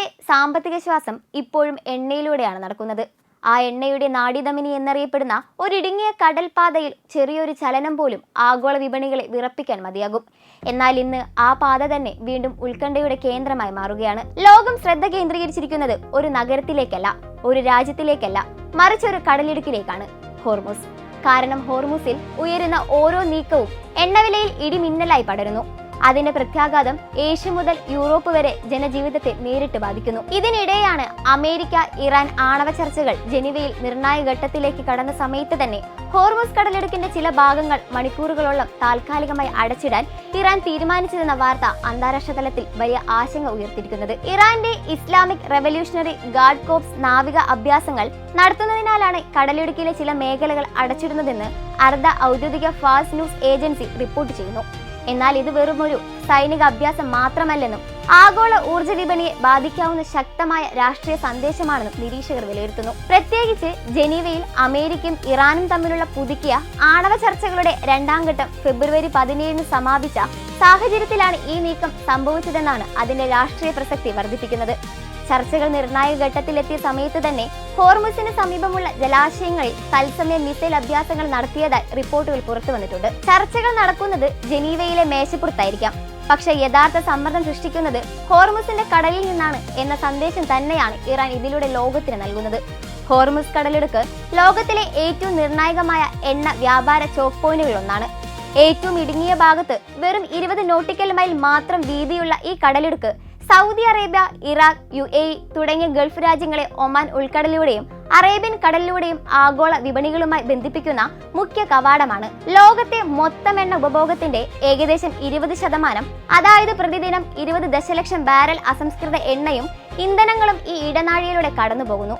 ഇറാന്റെ സാമ്പത്തിക ശ്വാസം ഇപ്പോഴും എണ്ണയിലൂടെയാണ് നടക്കുന്നത്. ആ എണ്ണയുടെ നാഡിധമനി എന്നറിയപ്പെടുന്ന ഒരിടുങ്ങിയ കടൽപാതയിൽ ചെറിയൊരു ചലനം പോലും ആഗോള വിപണികളെ വിറപ്പിക്കാൻ മതിയാകും. എന്നാൽ ഇന്ന് ആ പാത തന്നെ വീണ്ടും ഉത്കണ്ഠയുടെ കേന്ദ്രമായി മാറുകയാണ്. ലോകം ശ്രദ്ധ കേന്ദ്രീകരിച്ചിരിക്കുന്നത് ഒരു നഗരത്തിലേക്കല്ല ഒരു രാജ്യത്തിലേക്കല്ല മറിച്ച് ഒരു കടലിടുക്കിലേക്കാണ്. ഹോർമുസ്. കാരണം ഹോർമുസിൽ ഉയരുന്ന ഓരോ നീക്കവും എണ്ണവിലയിൽ ഇടിമിന്നലായി പടരുന്നു. അതിന്റെ പ്രത്യാഘാതം ഏഷ്യ മുതൽ യൂറോപ്പ് വരെ ജനജീവിതത്തെ നേരിട്ട് ബാധിക്കുന്നു. ഇതിനിടെയാണ് അമേരിക്ക ഇറാൻ ആണവ ചർച്ചകൾ ജനീവയിൽ നിർണായക ഘട്ടത്തിലേക്ക് കടന്ന സമയത്ത് തന്നെ ഹോർമുസ് കടലിടുക്കിന്റെ ചില ഭാഗങ്ങൾ മണിക്കൂറുകളോളം താൽക്കാലികമായി അടച്ചിടാൻ ഇറാൻ തീരുമാനിച്ചതെന്ന വാർത്ത അന്താരാഷ്ട്ര തലത്തിൽ വലിയ ആശങ്ക ഉയർത്തിയിരിക്കുന്നത്. ഇറാന്റെ ഇസ്ലാമിക് റെവല്യൂഷണറി ഗാർഡ് കോപ്സ് നാവിക അഭ്യാസങ്ങൾ നടത്തുന്നതിനാലാണ് കടലിടുക്കിലെ ചില മേഖലകൾ അടച്ചിടുന്നതെന്ന് അർദ്ധ ഔദ്യോഗിക ഫാസ്റ്റ് ന്യൂസ് ഏജൻസി റിപ്പോർട്ട് ചെയ്യുന്നു. എന്നാൽ ഇത് വെറും ഒരു സൈനിക അഭ്യാസം മാത്രമല്ലെന്നും ആഗോള ഊർജ വിപണിയെ ബാധിക്കാവുന്ന ശക്തമായ രാഷ്ട്രീയ സന്ദേശമാണെന്നും നിരീക്ഷകർ വിലയിരുത്തുന്നു. പ്രത്യേകിച്ച് ജനീവയിൽ അമേരിക്കയും ഇറാനും തമ്മിലുള്ള പുതുക്കിയ ആണവ ചർച്ചകളുടെ രണ്ടാം ഘട്ടം ഫെബ്രുവരി പതിനേഴിന് സമാപിച്ച സാഹചര്യത്തിലാണ് ഈ നീക്കം സംഭവിച്ചതെന്നാണ് അതിന്റെ രാഷ്ട്രീയ പ്രസക്തി വർദ്ധിപ്പിക്കുന്നത്. ചർച്ചകൾ നിർണായക ഘട്ടത്തിലെത്തിയ സമയത്ത് തന്നെ ഹോർമുസിന് സമീപമുള്ള ജലാശയങ്ങളിൽ തത്സമയ മിസൈൽ അഭ്യാസങ്ങൾ നടത്തിയതായി റിപ്പോർട്ടുകൾ പുറത്തു വന്നിട്ടുണ്ട്. ചർച്ചകൾ നടക്കുന്നത് ജനീവയിലെ മേശപ്പുറത്തായിരിക്കാം. പക്ഷേ യഥാർത്ഥ സമ്മർദ്ദം സൃഷ്ടിക്കുന്നത് ഹോർമുസിന്റെ കടലിൽ നിന്നാണ് എന്ന സന്ദേശം തന്നെയാണ് ഇറാൻ ഇതിലൂടെ ലോകത്തിന് നൽകുന്നത്. ഹോർമുസ് കടലിടുക്ക് ലോകത്തിലെ ഏറ്റവും നിർണായകമായ എണ്ണ വ്യാപാര ചോക്ക് പോയിന്റുകളൊന്നാണ് ഏറ്റവും ഇടുങ്ങിയ ഭാഗത്ത് വെറും ഇരുപത് നോട്ടിക്കൽ മൈൽ മാത്രം വീതിയുള്ള ഈ കടലിടുക്ക് Saudi Arabia Iraq U A തുടങ്ങിയ ഗൾഫ് രാജ്യങ്ങളെ ഒമാൻ ഉൾക്കടലിലൂടെയും അറേബ്യൻ കടലിലൂടെയും ആഗോള വിപണികളുമായി ബന്ധിപ്പിക്കുന്ന മുഖ്യ കവാടമാണ്. ലോകത്തെ മൊത്തം എണ്ണ ഉപഭോഗത്തിന്റെ ഏകദേശം ഇരുപത് ശതമാനം അതായത് പ്രതിദിനം ഇരുപത് ദശലക്ഷം ബാരൽ അസംസ്കൃത എണ്ണയും ഇന്ധനങ്ങളും ഈ ഇടനാഴിയിലൂടെ കടന്നുപോകുന്നു.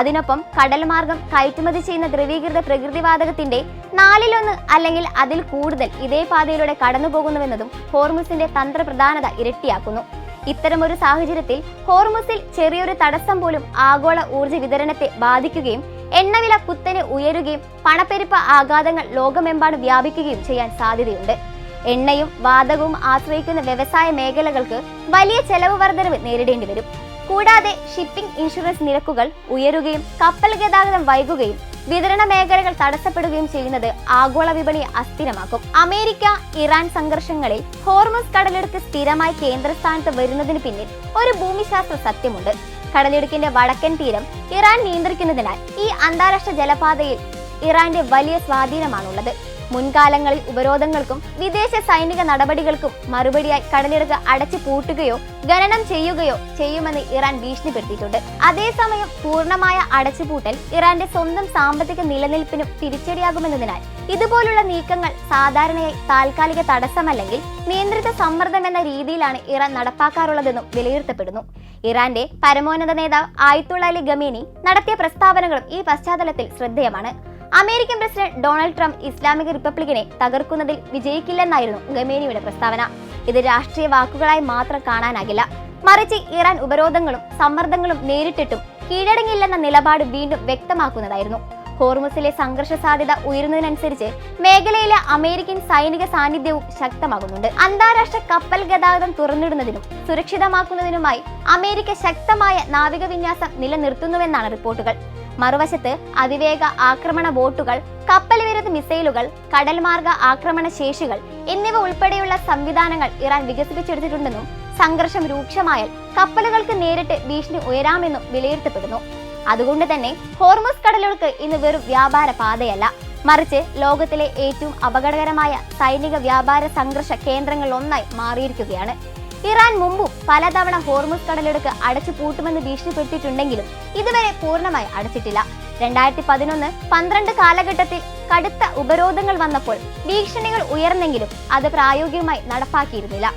അതിനൊപ്പം കടൽ മാർഗം കയറ്റുമതി ചെയ്യുന്ന ദ്രവീകൃത പ്രകൃതിവാതകത്തിന്റെ നാലിലൊന്ന് അല്ലെങ്കിൽ അതിൽ കൂടുതൽ ഇതേ പാതയിലൂടെ കടന്നുപോകുന്നുവെന്നതും ഹോർമുസിന്റെ തന്ത്രപ്രധാനത ഇരട്ടിയാക്കുന്നു. ഇത്തരമൊരു സാഹചര്യത്തിൽ ഹോർമുസിൽ ചെറിയൊരു തടസ്സം പോലും ആഗോള ഊർജ വിതരണത്തെ ബാധിക്കുകയും എണ്ണവില കുത്തനെ ഉയരുകയും പണപ്പെരുപ്പ ആഘാതങ്ങൾ ലോകമെമ്പാടും വ്യാപിക്കുകയും ചെയ്യാൻ സാധ്യതയുണ്ട്. എണ്ണയും വാതകവും ആശ്രയിക്കുന്ന വ്യവസായ മേഖലകൾക്ക് വലിയ ചെലവ് വർധനവ് നേരിടേണ്ടി വരും കൂടാതെ ഷിപ്പിംഗ് ഇൻഷുറൻസ് നിരക്കുകൾ ഉയരുകയും കപ്പൽ ഗതാഗതം വൈകുകയും വിതരണ മേഖലകൾ തടസ്സപ്പെടുകയും ചെയ്യുന്നത് ആഗോള വിപണി അസ്ഥിരമാക്കും. അമേരിക്ക ഇറാൻ സംഘർഷങ്ങളിൽ ഹോർമസ് കടലെടുത്ത് സ്ഥിരമായി കേന്ദ്രസ്ഥാനത്ത് വരുന്നതിന് പിന്നിൽ ഒരു ഭൂമിശാസ്ത്ര സത്യമുണ്ട്. കടലിടുക്കിന്റെ വടക്കൻ തീരം ഇറാൻ നിയന്ത്രിക്കുന്നതിനാൽ ഈ അന്താരാഷ്ട്ര ജലപാതയിൽ ഇറാന്റെ വലിയ സ്വാധീനമാണുള്ളത്. മുൻകാലങ്ങളിൽ ഉപരോധങ്ങൾക്കും വിദേശ സൈനിക നടപടികൾക്കും മറുപടിയായി കടലിടുക്ക് അടച്ചു പൂട്ടുകയോ ഖനനം ചെയ്യുകയോ ചെയ്യുമെന്ന് ഇറാൻ ഭീഷണിപ്പെടുത്തിയിട്ടുണ്ട്. അതേസമയം പൂർണമായ അടച്ചുപൂട്ടൽ ഇറാന്റെ സ്വന്തം സാമ്പത്തിക നിലനിൽപ്പിനും തിരിച്ചടിയാകുമെന്നതിനാൽ ഇതുപോലുള്ള നീക്കങ്ങൾ സാധാരണയായി താൽക്കാലിക തടസ്സമല്ലെങ്കിൽ നിയന്ത്രിത സമ്മർദ്ദം എന്ന രീതിയിലാണ് ഇറാൻ നടപ്പാക്കാറുള്ളതെന്നും വിലയിരുത്തപ്പെടുന്നു. ഇറാന്റെ പരമോന്നത നേതാവ് ആയിത്തുള്ള അലി ഗമീനി നടത്തിയ പ്രസ്താവനകളും ഈ പശ്ചാത്തലത്തിൽ ശ്രദ്ധേയമാണ്. അമേരിക്കൻ പ്രസിഡന്റ് ഡൊണാൾഡ് ട്രംപ് ഇസ്ലാമിക റിപ്പബ്ലിക്കിനെ തകർക്കുന്നതിൽ വിജയിക്കില്ലെന്നായിരുന്നു ഗമേനിയുടെ പ്രസ്താവന. ഇത് രാഷ്ട്രീയ വാക്കുകളായി മാത്രം കാണാനാകില്ല. മറിച്ച് ഇറാൻ ഉപരോധങ്ങളും സമ്മർദ്ദങ്ങളും നേരിട്ടിട്ടും കീഴടങ്ങില്ലെന്ന നിലപാട് വീണ്ടും വ്യക്തമാക്കുന്നതായിരുന്നു. ഹോർമുസിലെ സംഘർഷ സാധ്യത ഉയരുന്നതിനനുസരിച്ച് മേഖലയിലെ അമേരിക്കൻ സൈനിക സാന്നിധ്യവും ശക്തമാകുന്നുണ്ട്. അന്താരാഷ്ട്ര കപ്പൽ ഗതാഗതം തുറന്നിടുന്നതിനും സുരക്ഷിതമാക്കുന്നതിനുമായി അമേരിക്ക ശക്തമായ നാവിക വിന്യാസം നിലനിർത്തുന്നുവെന്നാണ് റിപ്പോർട്ടുകൾ. മറുവശത്ത് അതിവേഗ ആക്രമണ ബോട്ടുകൾ കപ്പൽ വിരുദ്ധ മിസൈലുകൾ കടൽമാർഗ ആക്രമണ ശേഷികൾ എന്നിവ ഉൾപ്പെടെയുള്ള സംവിധാനങ്ങൾ ഇറാൻ വികസിപ്പിച്ചെടുത്തിട്ടുണ്ടെന്നും സംഘർഷം രൂക്ഷമായാൽ കപ്പലുകൾക്ക് നേരിട്ട് ഭീഷണി ഉയരാമെന്നും വിലയിരുത്തപ്പെടുന്നു. അതുകൊണ്ട് തന്നെ ഹോർമസ് കടലുകൾക്ക് ഇന്ന് വെറും വ്യാപാര പാതയല്ല. മറിച്ച് ലോകത്തിലെ ഏറ്റവും അപകടകരമായ സൈനിക വ്യാപാര സംഘർഷ കേന്ദ്രങ്ങളിലൊന്നായി മാറിയിരിക്കുകയാണ്. ഇറാൻ മുമ്പും പലതവണ ഹോർമുസ് കടലെടുക്ക് അടച്ചു പൂട്ടുമെന്ന് ഭീഷണിപ്പെടുത്തിയിട്ടുണ്ടെങ്കിലും ഇതുവരെ പൂർണമായി അടച്ചിട്ടില്ല. രണ്ടായിരത്തി പതിനൊന്ന് പന്ത്രണ്ട് കാലഘട്ടത്തിൽ കടുത്ത ഉപരോധങ്ങൾ വന്നപ്പോൾ ഭീഷണികൾ ഉയർന്നെങ്കിലും അത് പ്രായോഗികമായി നടപ്പാക്കിയിരുന്നില്ല.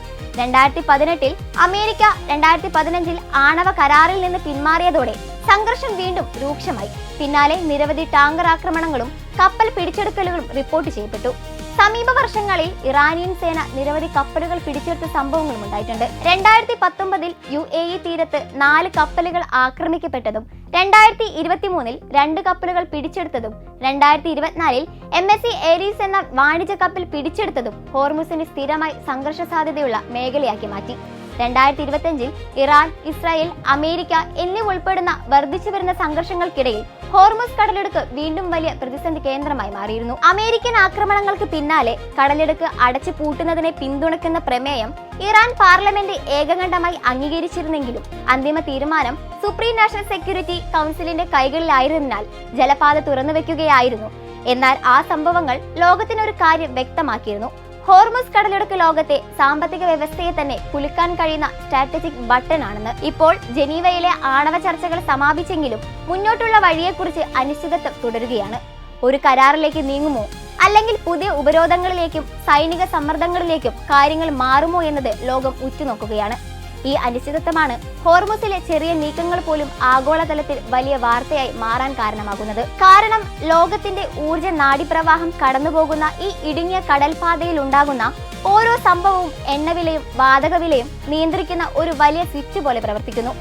രണ്ടായിരത്തി പതിനെട്ടിൽ അമേരിക്ക രണ്ടായിരത്തി പതിനഞ്ചിൽ ആണവ കരാറിൽ നിന്ന് പിന്മാറിയതോടെ സംഘർഷം വീണ്ടും രൂക്ഷമായി. പിന്നാലെ നിരവധി ടാങ്കർ ആക്രമണങ്ങളും കപ്പൽ പിടിച്ചെടുക്കലുകളും റിപ്പോർട്ട് ചെയ്യപ്പെട്ടു. സമീപ വർഷങ്ങളിൽ ഇറാനിയൻ സേന നിരവധി കപ്പലുകൾ പിടിച്ചെടുത്ത സംഭവങ്ങളും ഉണ്ടായിട്ടുണ്ട്. രണ്ടായിരത്തി പത്തൊമ്പതിൽ യു എ ഇ തീരത്ത് നാല് കപ്പലുകൾ ആക്രമിക്കപ്പെട്ടതും രണ്ടായിരത്തി ഇരുപത്തി മൂന്നിൽ രണ്ട് കപ്പലുകൾ പിടിച്ചെടുത്തതും രണ്ടായിരത്തി ഇരുപത്തിനാലിൽ എം എസ് സി ഏരീസ് എന്ന വാണിജ്യ കപ്പൽ പിടിച്ചെടുത്തതും ഹോർമുസിന് സ്ഥിരമായി സംഘർഷ സാധ്യതയുള്ള മേഖലയാക്കി മാറ്റി. രണ്ടായിരത്തി ഇരുപത്തിയഞ്ചിൽ ഇറാൻ ഇസ്രായേൽ അമേരിക്ക എന്നിവ ഉൾപ്പെടുന്ന വർദ്ധിച്ചു വരുന്ന സംഘർഷങ്ങൾക്കിടയിൽ ഹോർമുസ് കടലെടുക്ക് വീണ്ടും വലിയ പ്രതിസന്ധി കേന്ദ്രമായി മാറിയിരുന്നു. അമേരിക്കൻ ആക്രമണങ്ങൾക്ക് പിന്നാലെ കടലെടുക്ക് അടച്ചു പൂട്ടുന്നതിനെ പിന്തുണയ്ക്കുന്ന പ്രമേയം ഇറാൻ പാർലമെന്റ് ഏകകണ്ഠമായി അംഗീകരിച്ചിരുന്നെങ്കിലും അന്തിമ തീരുമാനം സുപ്രീം നാഷണൽ സെക്യൂരിറ്റി കൗൺസിലിന്റെ കൈകളിലായിരുന്നതിനാൽ ജലപാത തുറന്നുവെക്കുകയായിരുന്നു. എന്നാൽ ആ സംഭവങ്ങൾ ലോകത്തിനൊരു കാര്യം വ്യക്തമാക്കിയിരുന്നു. ഹോർമുസ് കടലിടുക്ക് ലോകത്തെ സാമ്പത്തിക വ്യവസ്ഥയെ തന്നെ കുലുക്കാൻ കഴിയുന്ന സ്ട്രാറ്റജിക് ബട്ടൺ ആണെന്ന് ഇപ്പോൾ ജനീവയിലെ ആണവ ചർച്ചകൾ സമാപിച്ചെങ്കിലും മുന്നോട്ടുള്ള വഴിയെക്കുറിച്ച് അനിശ്ചിതത്വം തുടരുകയാണ്. ഒരു കരാറിലേക്ക് നീങ്ങുമോ? അല്ലെങ്കിൽ പുതിയ ഉപരോധങ്ങളിലേക്കും സൈനിക സമ്മർദ്ദങ്ങളിലേക്കും കാര്യങ്ങൾ മാറുമോ എന്നത് ലോകം ഉറ്റുനോക്കുകയാണ്. ഈ അനിശ്ചിതത്വമാണ് ഹോർമുസിലെ ചെറിയ നീക്കങ്ങൾ പോലും ആഗോളതലത്തിൽ വലിയ വാർത്തയായി മാറാൻ കാരണമാകുന്നത്. കാരണം ലോകത്തിന്റെ ഊർജ നാഡിപ്രവാഹം കടന്നുപോകുന്ന ഈ ഇടുങ്ങിയ കടൽപാതയിൽ ഉണ്ടാകുന്ന ഓരോ സംഭവവും എണ്ണവിലയും വാതകവിലയും നിയന്ത്രിക്കുന്ന ഒരു വലിയ സ്വിച്ച് പോലെ പ്രവർത്തിക്കുന്നു.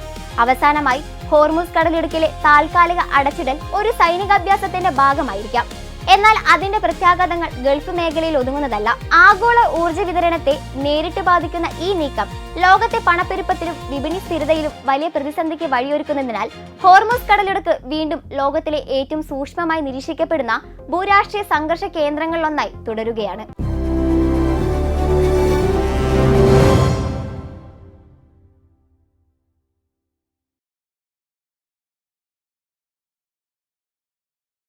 അവസാനമായി ഹോർമുസ് കടലിടുക്കിലെ താൽക്കാലിക അടച്ചിടൽ ഒരു സൈനികാഭ്യാസത്തിന്റെ ഭാഗമായിരിക്കാം. എന്നാൽ അതിന്റെ പ്രത്യാഘാതങ്ങൾ ഗൾഫ് മേഖലയിൽ ഒതുങ്ങുന്നതല്ല. ആഗോള ഊർജ വിതരണത്തെ നേരിട്ട് ബാധിക്കുന്ന ഈ നീക്കം ലോകത്തെ പണപ്പെരുപ്പത്തിലും വിപണി സ്ഥിരതയിലും വലിയ പ്രതിസന്ധിക്ക് വഴിയൊരുക്കുന്നതിനാൽ ഹോർമോസ് കടലിടുക്ക് വീണ്ടും ലോകത്തിലെ ഏറ്റവും സൂക്ഷ്മമായി നിരീക്ഷിക്കപ്പെടുന്ന ഭൂരാഷ്ട്രീയ സംഘർഷ കേന്ദ്രങ്ങളിലൊന്നായി തുടരുകയാണ്.